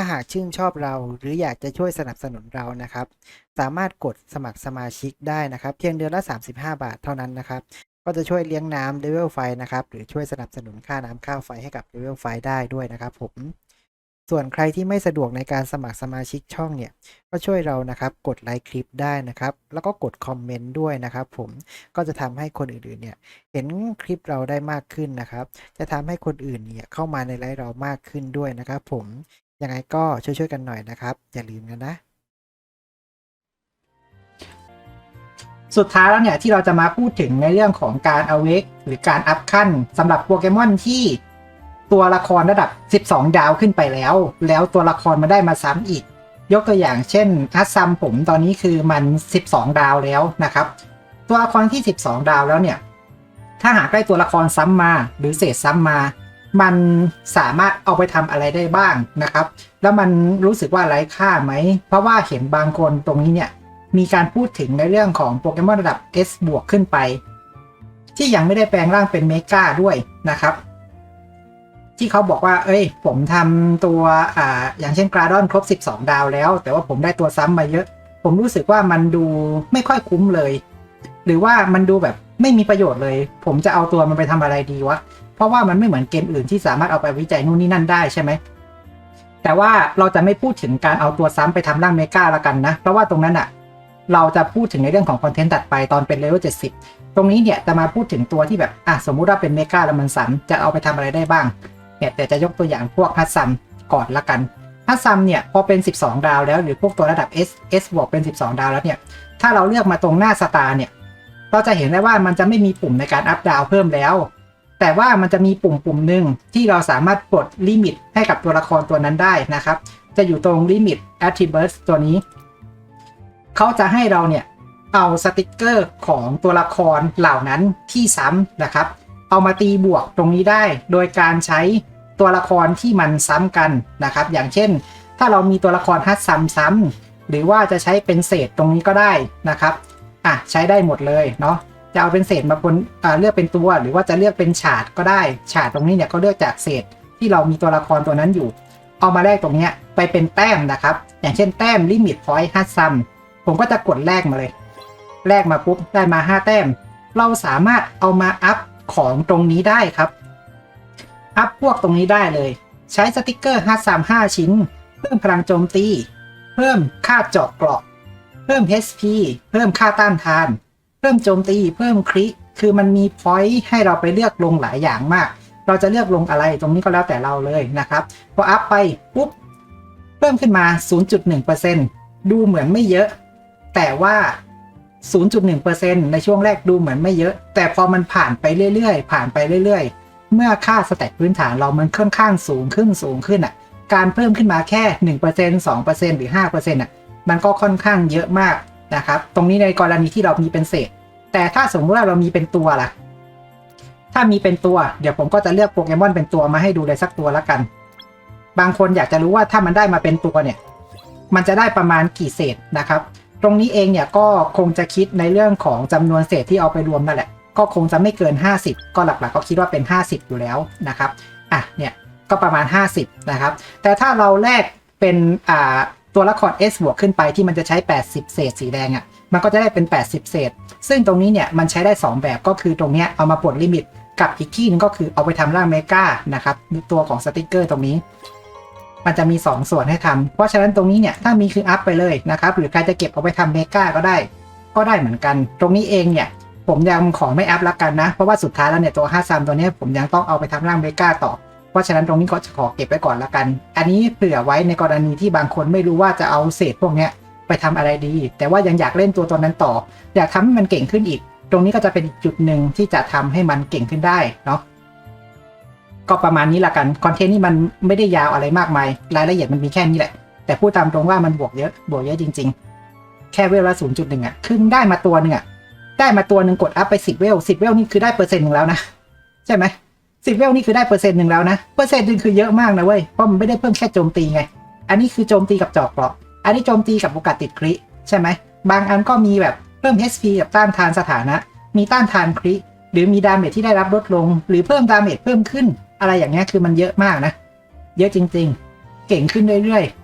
าหากชื่นชอบเราหรืออยากจะช่วยสนับสนุนเรานะครับ สามารถกดสมัครสมาชิกได้นะครับ เพียงเดือนละ 35 บาทเท่านั้นนะครับ ก็จะช่วยเลี้ยงน้ำเลเวลไฟนะครับ หรือช่วยสนับสนุนค่าน้ำค่าไฟให้กับเลเวลไฟได้ด้วยนะครับ ผม ส่วนใครที่ไม่สะดวกในการสมัครสมาชิกช่องเนี่ย ก็ช่วยเรานะครับ กดไลค์คลิปได้นะครับ แล้วก็กดคอมเมนต์ด้วยนะครับ ผม ก็จะทำให้คนอื่นๆเนี่ย เห็นคลิปเราได้มากขึ้นนะครับ จะทำให้คนอื่นเนี่ยเข้ามาในไลฟ์เรามากขึ้นด้วยนะครับ ผม ยังไงก็ช่วยๆกันหน่อยนะครับ อย่าลืมกันนะ สุดท้ายแล้วเนี่ยที่เราจะมาพูดถึงในเรื่องของการเอาเวกหรือการอัพขั้นสำหรับโปเกมอนที่ตัวละครระดับ 12 ดาวขึ้นไปแล้ว แล้วตัวละครมาได้มาซ้ำอีก ยกตัวอย่างเช่นอัสซัมผมตอนนี้คือมัน 12 ดาวแล้วนะครับ ตัวละครที่ 12 ดาวแล้วเนี่ย ถ้าหากได้ตัวละครซ้ำมา หรือเศษซ้ำมา มันสามารถเอาไปทำอะไรได้บ้างนะครับ แล้วมันรู้สึกว่าไร้ค่าไหม เพราะว่าเห็นบางคนตรงนี้เนี่ย มีการพูดถึงในเรื่องของโปเกมอนระดับ S บวกขึ้นไป ที่ยังไม่ได้แปลงร่างเป็นเมกาด้วยนะครับ ที่เขาบอกว่า เอ้ย ผมทำตัวอ่าอย่างเช่นกราดอนครบ 12 ดาวแล้ว แต่ว่าผมได้ตัวซ้ำมาเยอะ ผมรู้สึกว่ามันดูไม่ค่อยคุ้มเลย หรือว่ามันดูแบบไม่มีประโยชน์เลย ผมจะเอาตัวมันไปทำอะไรดีวะ เพราะว่ามันไม่เหมือนเกมอื่นที่สามารถเอาไปวิจัยนู่นนี่นั่นได้ใช่ไหมแต่ว่าเราจะไม่พูดถึงการเอาตัวซ้ำไปทำร่างเมกาละกันนะ เพราะว่าตรงนั้นอะเราจะพูดถึงในเรื่องของคอนเทนต์ตัดไปตอนเป็นเลเวล70 ตรงนี้เนี่ยจะมาพูดถึงตัวที่แบบอะสมมุติว่าเป็นเมกาแล้วมันซ้ำจะเอาไปทำอะไรได้บ้างเนี่ยแต่จะยกตัวอย่างพวกฮัตซัมก่อนละกันฮัตซัมเนี่ยพอเป็น 12 ดาวแล้วหรือพวกตัวระดับ S S บวกเป็น 12 ดาวแล้วเนี่ยถ้าเราเลือกมาตรงหน้าสตาร์เนี่ยเราจะเห็นได้ว่ามันจะไม่มีปุ่มในการอัพดาวเพิ่มแล้ว แต่ว่ามันจะมีปุ่มปุ่มหนึ่งที่เราสามารถกดลิมิตให้กับตัวละครตัวนั้นได้นะครับ จะอยู่ตรงลิมิต attributes ตัวนี้ เขาจะให้เราเนี่ยเอาสติกเกอร์ของตัวละครเหล่านั้นที่ซ้ำนะครับ เอามาตีบวกตรงนี้ได้ โดยการใช้ตัวละครที่มันซ้ำกันนะครับ อย่างเช่น ถ้าเรามีตัวละครฮัตซัมซ้ำหรือว่าจะใช้เป็นเศษตรงนี้ก็ได้นะครับอะใช้ได้หมดเลยเนาะ จะเอาเป็นเศษมาบนเลือกเป็นตัว หรือว่าจะเลือกเป็นฉาดก็ได้ฉาดตรงนี้เนี่ยก็เลือกจากเศษที่เรามีตัวละครตัวนั้นอยู่ เอามาแลกตรงเนี้ยไปเป็นแต้มนะครับ อย่างเช่นแต้มลิมิตพอยต์ฮัตซัมผมก็จะกดแลกมาเลย แลกมาปุ๊บได้มา 5 แต้ม เราสามารถเอามาอัพของตรงนี้ได้ครับ อัพพวกตรงนี้ได้เลย ใช้สติกเกอร์ฮัตซัม5ชิ้น เพิ่มพลังโจมตี เพิ่มค่าเจาะเกราะ เพิ่ม HP เพิ่มค่าต้านทาน เพิ่มโจมตีเพิ่มคริคือมันมีพอยต์ให้เราไปเลือกลงหลายอย่างมาก เราจะเลือกลงอะไรตรงนี้ก็แล้วแต่เราเลยนะครับพออัพไปปุ๊บเพิ่มขึ้นมา 0.1%ดูเหมือนไม่เยอะ แต่ว่า 0.1%ในช่วงแรกดูเหมือนไม่เยอะ แต่พอมันผ่านไปเรื่อยๆ ผ่านไปเรื่อยๆ เมื่อค่าสแต็กพื้นฐานเรามันค่อนข้างสูงขึ้นสูงขึ้นอะ การเพิ่มขึ้นมาแค่ 1% 2%หรือ5%อะ มันก็ค่อนข้างเยอะมาก นะครับ ตรงนี้ในกรณีที่เรามีเป็นเศษ แต่ถ้าสมมติว่าเรามีเป็นตัวล่ะ ถ้ามีเป็นตัว เดี๋ยวผมก็จะเลือกโปเกมอนเป็นตัวมาให้ดูเลยสักตัวละกัน บางคนอยากจะรู้ว่าถ้ามันได้มาเป็นตัวเนี่ย มันจะได้ประมาณกี่เศษนะครับ ตรงนี้เองเนี่ยก็คงจะคิดในเรื่องของจำนวนเศษที่เอาไปรวมนั่นแหละ ก็คงจะไม่เกิน 50 ก็หลักๆ ก็คิดว่าเป็น 50 อยู่แล้วนะครับ อะ เนี่ย ก็ประมาณ 50 นะครับ แต่ถ้าเราแลกเป็น อ่า ตัวละคร S บวกขึ้นไปที่มันจะใช้ 80 เศษสีแดงอะ่ะ มันก็จะได้เป็น 80 เศษ ซึ่งตรงนี้เนี่ยมันใช้ได้ 2 แบบก็คือตรงเนี้ยเอามาปลดลิมิตกับอีกที่หนึงก็คือเอาไปทำร่างเมกานะครับตัวของสติกเกอร์ตรงนี้ มันจะมี 2 ส่วนให้ทำเพราะฉะนั้นตรงนี้เนี่ยถ้ามีคืออัพไปเลยนะครับหรือใครจะเก็บเอาไปทำเมกาก็ได้ ก็ได้เหมือนกัน ตรงนี้เองเนี่ยผมยังขอไม่อัพละกันนะ เพราะว่าสุดท้ายแล้วเนี่ยตัว5ซัมตัวนี้ผมยังต้องเอาไปทำร่างเมกาต่อ เพราะฉะนั้นตรงนี้ก็จะขอเก็บไว้ก่อนละกัน อันนี้เผื่อไว้ในกรณีที่บางคนไม่รู้ว่าจะเอาเศษพวกเนี้ยไปทำอะไรดี แต่ว่ายังอยากเล่นตัวตัวนั้นต่อ อยากทำให้มันเก่งขึ้นอีก ตรงนี้ก็จะเป็นอีกจุดหนึ่งที่จะทำให้มันเก่งขึ้นได้เนาะก็ประมาณนี้ละกันคอนเทนต์นี่มันไม่ได้ยาวอะไรมากมาย รายละเอียดมันมีแค่นี้แหละ แต่พูดตามตรงว่ามันบวกเยอะบวกเยอะจริง ๆ แค่เวลละศูนย์จุดหนึ่งอะครึ่งได้มาตัวหนึ่งอะได้มาตัวหนึ่งกดอัพไปสิบเวลสิบเวลนี่คือได้เปอร์เซ็นต์หนึ่งแล้วนะใช่ไหม สิบเวลนี่คือได้เปอร์เซ็นต์หนึ่งแล้วนะ เปอร์เซ็นต์หนึ่งคือเยอะมากนะเว้ย เพราะมันไม่ได้เพิ่มแค่โจมตีไง อันนี้คือโจมตีกับจอกเกราะ อันนี้โจมตีกับโอกาสติดคริใช่ไหม บางอันก็มีแบบเพิ่ม HP กับต้านทานสถานะ มีต้านทานคริหรือมีดาเมจที่ได้รับลดลง หรือเพิ่มดาเมจเพิ่มขึ้น อะไรอย่างเงี้ยคือมันเยอะมากนะ เยอะจริง ๆ เก่งขึ้นเรื่อยๆ